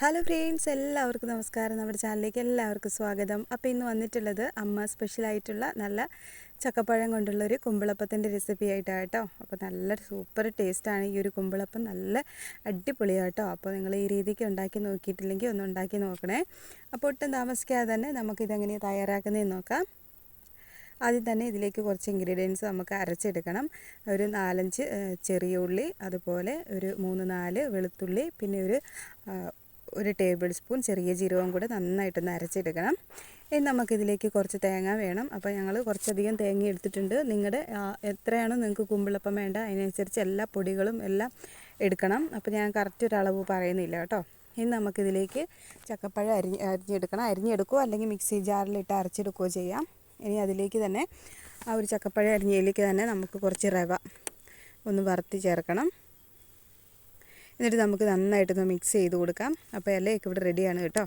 Hello friends എല്ലാവർക്കും നമസ്കാരം. നമ്മുടെ ചാനലിലേക്ക് എല്ലാവർക്കും സ്വാഗതം. അപ്പോൾ ഇന്ന് വന്നിട്ടുള്ളത് അമ്മ സ്പെഷ്യലായിട്ടുള്ള നല്ല ചക്കപ്പഴം കൊണ്ടുള്ള ഒരു കുമ്പിളപ്പത്തിന്റെ റെസിപ്പി ആയിട്ടാണ് കേട്ടോ അപ്പോൾ നല്ല സൂപ്പർ ടേസ്റ്റാണ് ഈ ഒരു കുമ്പിളപ്പം. നല്ല അടിപൊളിയാണ് കേട്ടോ അപ്പോൾ നിങ്ങൾ ഈ രീതിക്ക് ഉണ്ടാക്കി നോക്കിയിട്ടില്ലെങ്കിൽ ഒന്ന് ഉണ്ടാക്കി നോക്കണേ. അപ്പോൾ ഒട്ടും താമസിക്കാതെ തന്നെ നമുക്കിതെങ്ങനെയാണ് തയ്യാറാക്കുന്നതെന്ന് നോക്കാം. ആദ്യം തന്നെ ഇതിലേക്ക് കുറച്ച് ഇൻഗ്രീഡിയൻസ് നമുക്ക് അരച്ചെടുക്കണം. ഒരു നാലഞ്ച് ചെറിയ ഉള്ളി അതുപോലെ ഒരു മൂന്ന് നാല് വെളുത്തുള്ളി പിന്നെ ഒരു ഒരു ടേബിൾ സ്പൂൺ ചെറിയ ജീരകവും കൂടെ നന്നായിട്ടൊന്ന് അരച്ചെടുക്കണം. ഇനി നമുക്കിതിലേക്ക് കുറച്ച് തേങ്ങ വേണം. അപ്പോൾ ഞങ്ങൾ കുറച്ചധികം തേങ്ങ എടുത്തിട്ടുണ്ട്. നിങ്ങളുടെ എത്രയാണോ നിങ്ങൾക്ക് കുമ്പിളപ്പം വേണ്ട അതിനനുസരിച്ച് എല്ലാ പൊടികളും എല്ലാം എടുക്കണം. അപ്പോൾ ഞാൻ കറക്റ്റ് ഒരു അളവ് പറയുന്നില്ല കേട്ടോ. ഇനി നമുക്കിതിലേക്ക് ചക്കപ്പഴം അരിഞ്ഞ് അരിഞ്ഞെടുക്കണം. അരിഞ്ഞെടുക്കുകയോ അല്ലെങ്കിൽ മിക്സി ജാറിലിട്ട് അരച്ചെടുക്കുകയോ ചെയ്യാം. ഇനി അതിലേക്ക് തന്നെ ആ ഒരു ചക്കപ്പഴം അരിഞ്ഞതിലേക്ക് തന്നെ നമുക്ക് കുറച്ച് റവ ഒന്ന് വറുത്തി ചേർക്കണം. എന്നിട്ട് നമുക്ക് നന്നായിട്ടൊന്ന് മിക്സ് ചെയ്ത് കൊടുക്കാം. അപ്പോൾ ഇലയൊക്കെ ഇവിടെ റെഡിയാണ് കേട്ടോ.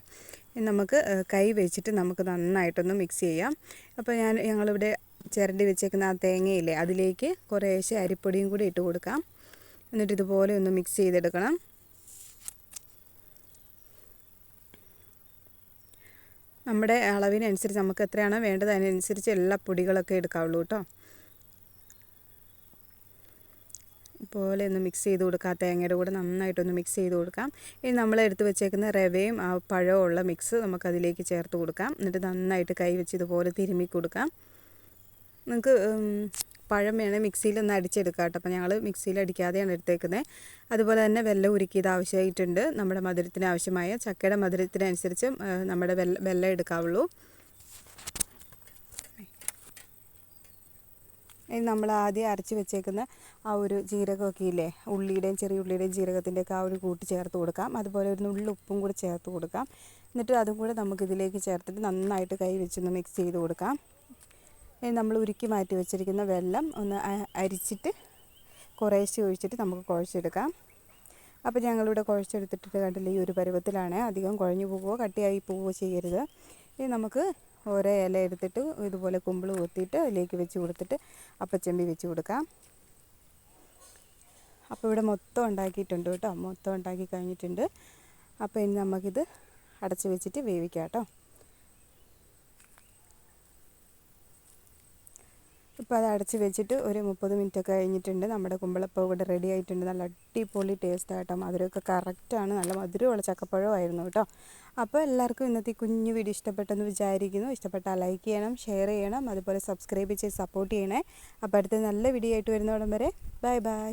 നമുക്ക് കൈ വെച്ചിട്ട് നമുക്ക് നന്നായിട്ടൊന്ന് മിക്സ് ചെയ്യാം. അപ്പോൾ ഞാൻ ഞങ്ങളിവിടെ ചിരണ്ടി വെച്ചേക്കുന്ന ആ തേങ്ങയില്ലേ അതിലേക്ക് കുറേശ്ശെ അരിപ്പൊടിയും കൂടി ഇട്ട് കൊടുക്കാം. എന്നിട്ട് ഇതുപോലെ ഒന്ന് മിക്സ് ചെയ്തെടുക്കണം. നമ്മുടെ അളവിനനുസരിച്ച് നമുക്ക് എത്രയാണോ വേണ്ടത് അതിനനുസരിച്ച് എല്ലാ പൊടികളൊക്കെ എടുക്കാവുള്ളൂ കേട്ടോ. പോലെ ഒന്ന് മിക്സ് ചെയ്ത് കൊടുക്കുക തേങ്ങയുടെ കൂടെ നന്നായിട്ടൊന്ന് മിക്സ് ചെയ്ത് കൊടുക്കാം. ഇനി നമ്മൾ എടുത്ത് വെച്ചേക്കുന്ന റവയും ആ പഴവും ഉള്ള മിക്സ് നമുക്കതിലേക്ക് ചേർത്ത് കൊടുക്കാം. എന്നിട്ട് നന്നായിട്ട് കൈ വെച്ച് ഇതുപോലെ തിരുമ്മി കൊടുക്കാം. നിങ്ങൾക്ക് പഴം വേണേൽ മിക്സിയിലൊന്ന് അടിച്ചെടുക്കാം കേട്ടോ. അപ്പോൾ ഞങ്ങൾ മിക്സിയിൽ അടിക്കാതെയാണ് എടുത്തേക്കുന്നത് അതുപോലെ തന്നെ വെള്ളം ഉരുക്കിയത് ആവശ്യമായിട്ടുണ്ട്. നമ്മുടെ മധുരത്തിന് ആവശ്യമായ ചക്കയുടെ മധുരത്തിനനുസരിച്ച് നമ്മുടെ വെള്ളം വെള്ളം എടുക്കാവുള്ളൂ. നമ്മൾ ആദ്യം അരച്ച് വെച്ചേക്കുന്ന ആ ഒരു ജീരകമൊക്കെ ഇല്ലേ? ഉള്ളിയുടെയും ചെറിയ ഉള്ളിയുടെയും ജീരകത്തിന്റെയൊക്കെ ആ ഒരു കൂട്ട് ചേർത്ത് കൊടുക്കാം. അതുപോലെ ഒരു നുള്ളി ഉപ്പും കൂടി ചേർത്ത് കൊടുക്കാം. എന്നിട്ട് അതും കൂടെ നമുക്ക് ഇതിലേക്ക് ചേർത്തിട്ട് നന്നായിട്ട് കൈ വെച്ചൊന്ന് മിക്സ് ചെയ്ത് കൊടുക്കാം. നമ്മൾ ഉരുക്കി മാറ്റി വെച്ചിരിക്കുന്ന വെള്ളം ഒന്ന് അരിച്ചിട്ട് കുറേശ്ശെ ഒഴിച്ചിട്ട് നമുക്ക് കുഴച്ചെടുക്കാം. അപ്പോൾ ഞങ്ങളിവിടെ കുഴച്ചെടുത്തിട്ട് കണ്ടില്ല ഈ ഒരു പരുവത്തിലാണ് അധികം കുഴഞ്ഞു പോവുകയോ കട്ടിയായി പോവുകയോ ചെയ്യരുത്. ഇനി നമുക്ക് ഓരോ ഇല എടുത്തിട്ട് ഇതുപോലെ കുമ്പിൾ കൊത്തിയിട്ട് അതിലേക്ക് വെച്ച് കൊടുത്തിട്ട് അപ്പച്ചമ്പി വെച്ച് കൊടുക്കാം. അപ്പോൾ ഇവിടെ മൊത്തം ഉണ്ടാക്കിയിട്ടുണ്ട് കേട്ടോ. മൊത്തം ഉണ്ടാക്കി കഴിഞ്ഞിട്ടുണ്ട്. അപ്പോൾ ഇനി നമുക്കിത് അടച്ച് വെച്ചിട്ട് വേവിക്കാം കേട്ടോ. ഇപ്പോൾ അത് അടച്ച് വെച്ചിട്ട് ഒരു മുപ്പത് മിനിറ്റ് ഒക്കെ കഴിഞ്ഞിട്ടുണ്ട്. നമ്മുടെ കുമ്പളപ്പം ഇവിടെ റെഡി ആയിട്ടുണ്ട്. നല്ല അടിപൊളി ടേസ്റ്റ് ആട്ടോ. മധുരമൊക്കെ കറക്റ്റാണ് നല്ല മധുരമുള്ള ചക്കപ്പഴം ആയിരുന്നു കേട്ടോ. അപ്പോൾ എല്ലാവർക്കും ഇന്നത്തെ കുഞ്ഞു വീഡിയോ ഇഷ്ടപ്പെട്ടെന്ന് വിചാരിക്കുന്നു. ഇഷ്ടപ്പെട്ടാൽ ലൈക്ക് ചെയ്യണം ഷെയർ ചെയ്യണം. അതുപോലെ സബ്സ്ക്രൈബ് ചെയ്ത് സപ്പോർട്ട് ചെയ്യണേ. അപ്പോൾ അടുത്ത നല്ല വീഡിയോ ആയിട്ട് വരുന്നോടം വരെ. Bye bye